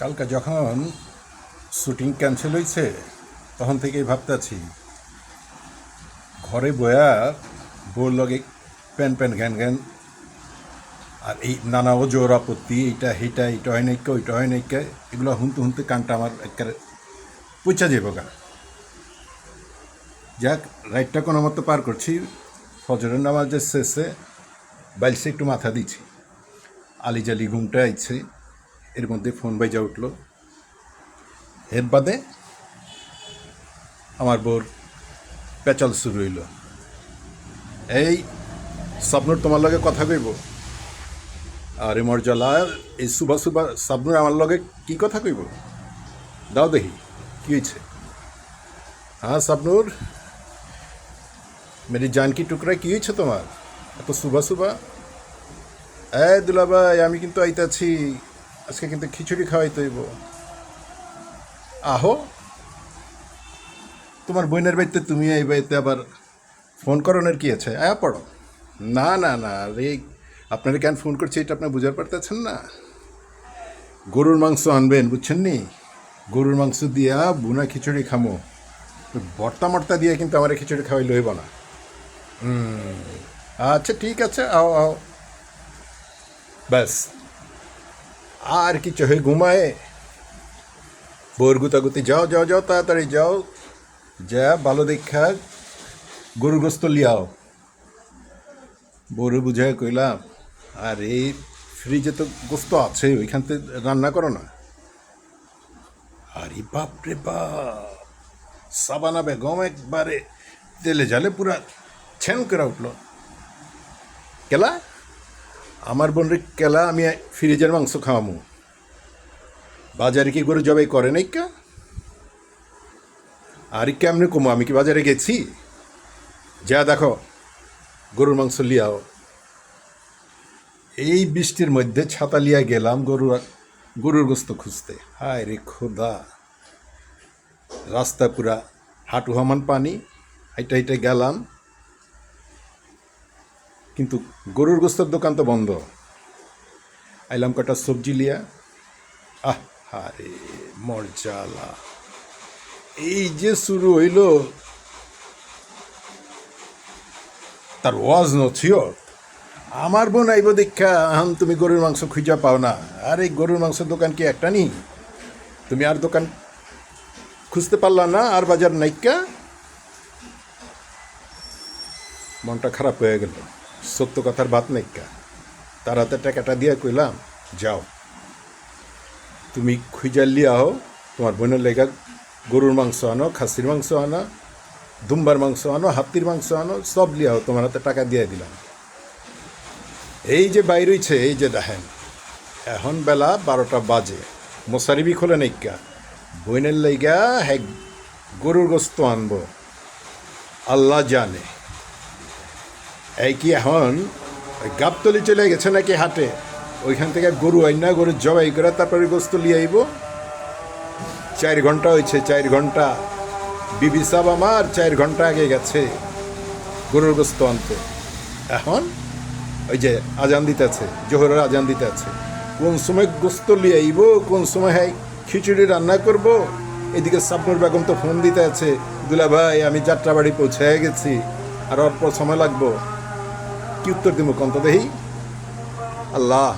কালকে যখন shooting cancel হয়েছে তখন থেকেই ভাবতেছি, ঘরে বয়া বউর লগে প্যান প্যান ঘ্যান ঘ্যান, আর এই নানা ওজোর আপত্তি, এইটা, সেইটা, এইটা হয় নাইকা, ওইটা হয় নাইকা, এগুলো হুনতে হুনতে কানটা আমার একেবারে পুচা যাব গা। যাক, রাইটটা কোনো মতো পার করছি, ফজরের নামাজের শেষে বাইলসে একটু মাথা দিচ্ছি আলি জালি ঘুমটা আইছে। এর মধ্যে ফোন বাইজা উঠল। এর বাদে আমার বোর পেঁচাল শুরু হইল। এই, স্বপ্নর তোমার লগে কথা কইব? আর মর্যালা এই সুবা সুবা স্বপ্নর আমার লগে কি কথা কইব? দাও দেখি, কি হয়েছে হ্যাঁ স্বপ্নুর, মেরি জানকি টুকরা কি হয়েছে তোমার? এত সুবা সুবা এ দুলাভাই, আমি কিন্তু আইতাছি আজকে কিন্তু খিচুড়ি খাওয়াই হইব আহো, তোমার বোনের বাড়িতে তুমি এই বাড়িতে আবার ফোন করনের কি আছে? আয়া পড়ো। না না না রে আপনারা কেন ফোন করছি এটা আপনার বুঝার পারতেছেন না। গরুর মাংস আনবেন, বুঝছেন নি? গরুর মাংস দিয়া বুনা খিচুড়ি খামো। বর্তা মর্তা দিয়ে কিন্তু আমার খিচুড়ি খাওয়াই লইব না। আচ্ছা ঠিক আছে, আও আও। ব্যাস। আর কিছু হয়ে ঘুমায়। বোর গুতাগুতি যাও যাও যাও, তাড়াতাড়ি যাও। যা ভালো দেখা গরু গোস্ত লিয়াও। বড় বুঝায় কইলাম আর এই ফ্রিজে তো গোস্ত আছে ওইখান থেকে রান্না করো না। আরে বাপ রে বাপ, সাবানা বেগম একবারে তেলে জালে পুরা ছেন করে উঠল। কেলা? আমার বোন রে কেলা, আমি ফ্রিজের মাংস খাওয়ামু। বাজারে কি করে জবাই করে নাই কা? আর কেমনে কমো, আমি কি বাজারে গেছি? যা দেখো, গরুর মাংস লিয়াও। এই বৃষ্টির মধ্যে ছাতা লিয়া গেলাম গরু, গরুর গোস্ত খুঁজতে। হায় রে খোদা। রাস্তা পুরা হাঁটু হামান পানি, হাইটা হাইটে গেলাম। কিন্তু গরুর গোস্তর দোকান তো বন্ধ। আইলাম কটা সবজি লিয়া। আহ, হারে, মরজালা। এই যে শুরু হইল, তার ওয়াজ নছিও আমার বোন আইব দীক্ষা, আহান তুমি গরুর মাংস খুঁজা পাও না। আর এই গরুর মাংসের দোকান কি একটা নি? তুমি আর দোকান খুঁজতে পারলা না, আর বাজার নাইকা? মনটা খারাপ হয়ে গেল। সত্য কথার ভাত নাইকা তার হাতে টাকাটা দিয়ে কইলাম, যাও। তুমি খুঁজার লিয়া হও তোমার বোনের লেগা গরুর মাংস আনো, খাসির মাংস আনো, দুম্বার মাংস আনো, হাতির মাংস আনো, সব লিয়া হও তোমার হাতে টাকা দিয়ে দিলাম। এই যে বাইর হইছে, এই যে দেখেন, এখন বেলা বারোটা বাজে মশারি মশারিবি খোলে নাইকা বইনের লাইগা হ্যাঁ গরুর গোস্ত আনব। আল্লাহ জানে। এই কি এখন? গাবতলি চলে গেছে নাকি হাটে? ওইখান থেকে গরু আইন, গরু জবাই করে তারপরে গোস্ত লিয়ে আইব। চার ঘণ্টা হয়েছে, চার ঘণ্টা। বিবি সাব আমার চার ঘণ্টা আগে গেছে গরুর গোস্ত আনতে। এখন? ওই যে আজান দিতেছে, জোহরের আজান দিতেছে। কোন সময় গোস্ত লিয়ে আইব, কোন সময় হ্যাঁ খিচুড়ি রান্না করব? এদিকে সাপনুর বেগম তো ফোন দিতে আছে দুলা ভাই আমি যাত্রাবাড়ি পৌঁছে গেছি, আর অল্প সময় লাগবো। কি উত্তর দিব কন্ত দেহি? আল্লাহ।